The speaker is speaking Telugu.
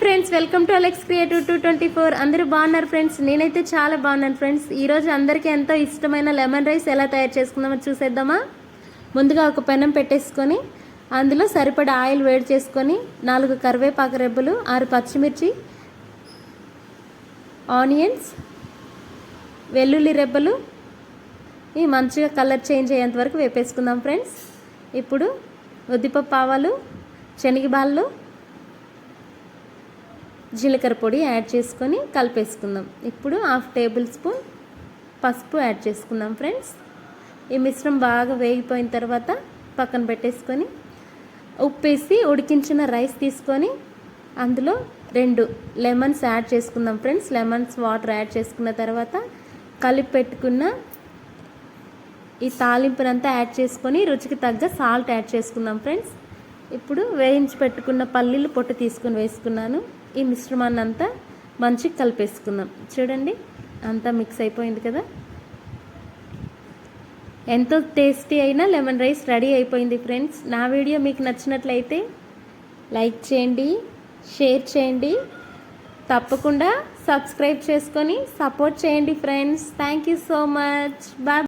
Friends welcome to Alex creative two twenty four. అందరూ బాగున్నారు ఫ్రెండ్స్? నేనైతే చాలా బాగున్నాను ఫ్రెండ్స్. ఈరోజు అందరికీ ఎంతో ఇష్టమైన లెమన్ రైస్ ఎలా తయారు చేసుకుందామో చూసేద్దామా? ముందుగా ఒక పెనం పెట్టేసుకొని అందులో సరిపడా ఆయిల్ వేడి చేసుకొని నాలుగు కరివేపాకు రెబ్బలు ఆరు పచ్చిమిర్చి ఆనియన్స్ వెల్లుల్లి రెబ్బలు. ఈ మంచిగా కలర్ చేంజ్ అయ్యేంత వరకు వేపేసుకుందాం ఫ్రెండ్స్. ఇప్పుడు ఉద్దిపప్పు ఆవాలు శనగబాళ్ళు జీలకర్ర పొడి యాడ్ చేసుకొని కలిపేసుకుందాం. ఇప్పుడు హాఫ్ టేబుల్ స్పూన్ పసుపు యాడ్ చేసుకుందాం ఫ్రెండ్స్. ఈ మిశ్రమం బాగా వేగిపోయిన తర్వాత పక్కన పెట్టేసుకొని ఉప్పేసి ఉడికించిన రైస్ తీసుకొని అందులో రెండు లెమన్స్ యాడ్ చేసుకుందాం ఫ్రెండ్స్. లెమన్స్ వాటర్ యాడ్ చేసుకున్న తర్వాత కలిపి పెట్టుకున్న ఈ తాలింపునంతా యాడ్ చేసుకొని రుచికి తగ్గ సాల్ట్ యాడ్ చేసుకుందాం ఫ్రెండ్స్. ఇప్పుడు వేయించి పెట్టుకున్న పల్లీలు పొట్టు తీసుకొని వేసుకున్నాను. ఈ మిశ్రమాన్ని అంతా మంచిగా కలిపేసుకుందాం. చూడండి అంతా మిక్స్ అయిపోయింది కదా. ఎంతో టేస్టీ అయినా లెమన్ రైస్ రెడీ అయిపోయింది ఫ్రెండ్స్ నా వీడియో మీకు నచ్చినట్లయితే లైక్ చేయండి షేర్ చేయండి. తప్పకుండా సబ్స్క్రైబ్ చేసుకొని సపోర్ట్ చేయండి friends thank you so much bye